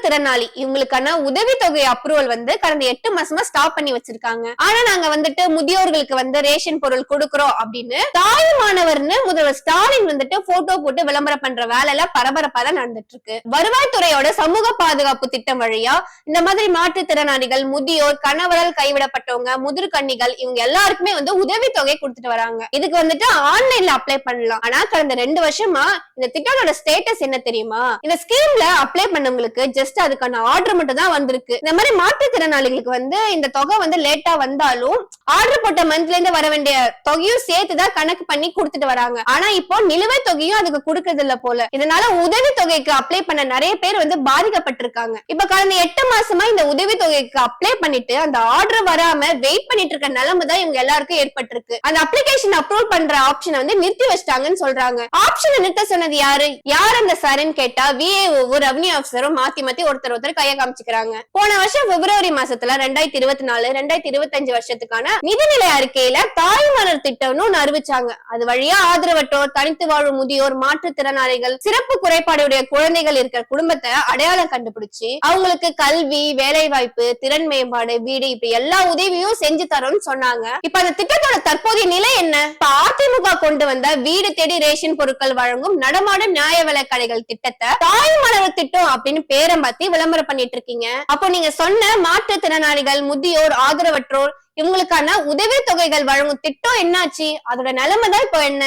மாற்றுத்திறனாளி இவங்களுக்கான உதவித்தொகை அப்ரூவல் வந்து கடந்த எட்டு மாசமா ஸ்டாப் பண்ணி வச்சிருக்காங்க. ஆனா நாங்க வந்துட்டு முதியோர்களுக்கு வந்து ரேஷன் பொருள் கொடுக்கறோம் அப்படின்னு தாயுமானவர்னு முதல்வர் ஸ்டாலின் வந்துட்டு போட்டோ போட்டு விளம்பரம் பண்ற வேலை எல்லாம் பரபரப்பா தான் நடந்துட்டு இருக்கு வருவாய்த்துறையோட சமூக பாதுகாப்பு திட்டம் வழியா இந்த மாதிரி மாற்றுத்திறனாளிகள் முதியோர் கணவரால் கைவிடப்பட்டவங்க முதிர்கண்ணிகள் இவங்க எல்லாருக்குமே வந்து உதவித்தொகை கொடுத்துட்டு வராங்க. இதுக்கு வந்துட்டு ஆன்லைன்ல அப்ளை பண்ணலாம். ஆனா கடந்த ரெண்டு வருஷமா இந்த திட்டத்தோட ஸ்டேட்டஸ் என்ன தெரியுமா? இந்த ஸ்கீம்ல அப்ளை பண்ணவங்களுக்கு ஜஸ்ட் அதுக்கான ஆர்டர் மட்டும் தான் வந்திருக்கு. இந்த மாதிரி மாற்றுத்திறனாளிகளுக்கு வந்து இந்த தொகை வந்து லேட்டா வந்தாலும் ஆர்டர் போட்ட மந்த்ல இருந்து வர வேண்டிய தொகையும் சேர்த்துதான் கணக்கு பண்ணி கொடுத்துட்டு வராங்க. ஆனா இப்போ நிலுவைத் தொகையும் அதுக்கு கொடுக்கறது இல்ல போல. இதனால உதவி தொகைக்கு அப்ளை பண்ண நிறைய பேர் வந்து பாதிக்கப்பட்டிருக்காங்க. இப்ப கடந்த எட்டு மாசமா இந்த உதவி தொகைக்கு அப்ளை பண்ணிட்டு அந்த ஆர்டர் வராம வெயிட் பண்ணிட்டு இருக்க நிலைமை தான் இவங்க எல்லாருக்கும் ஏற்பட்டிருக்கு. அந்த அப்ளிகேஷன் அப்ரூவ் பண்ற ஆப்ஷனை வந்து நிறுத்தி வச்சிட்டாங்கன்னு சொல்றாங்க. ஆப்ஷனை நிறுத்த சொன்னது யாரு? யார் அந்த சார்ன்னு கேட்டா விஏஓ ரெவன்யூ ஆஃபீஸரும் மாத்தி மாத்தி ஒருத்தர் ஒருத்தர் கையை காமிச்சுக்கிறாங்க. போன வருஷம் பிப்ரவரி மாசத்துல ரெண்டாயிரத்தி இருபத்தி நாலு ரெண்டாயிரத்தி இருபத்தஞ்சு வருஷத்துக்கான நிதிநிலை அறிக்கையில தாய்மலர் திட்டம்னு ஒண்ணு அறிவிச்சாங்க. அது வழியா ஆதரவற்றோர் தனித்து வாழும் முதியோர் மாற்றுத்திறனாளிகள் சிறப்பு குறைபாடுடைய குழந்தைகள் இருக்கிற குடும்பத்தை அடையாளம் கண்டுபிடிச்சு அவங்களுக்கு கல்வி வேலை வாய்ப்பு திறன் மேம்பாடு வீடு இப்படி எல்லா உதவியும் செஞ்சு தரோம்னு சொன்னாங்க. இப்ப அந்த திட்டத்தோட தற்போதைய நிலை என்ன? அதிமுக கொண்டு வந்த வீடு தேடி ரேஷன் பொருட்கள் வழங்கும் நடமாடும் நியாய விலை கடைகள் திட்டத்தை தாய்மலர் திட்டம் அப்படின்னு பேரை மாத்தி விளம்பரம் பண்ணிட்டு இருக்கீங்க. அப்போ நீங்க சொன்ன மாற்றுத்திறனாளிகள் முதியோர் ஆதரவற்றோர் இவங்களுக்கான உதவி தொகைகள் வழங்கும் திட்டம் என்னாச்சு? அதோட நிலைமை தான் இப்போ என்ன?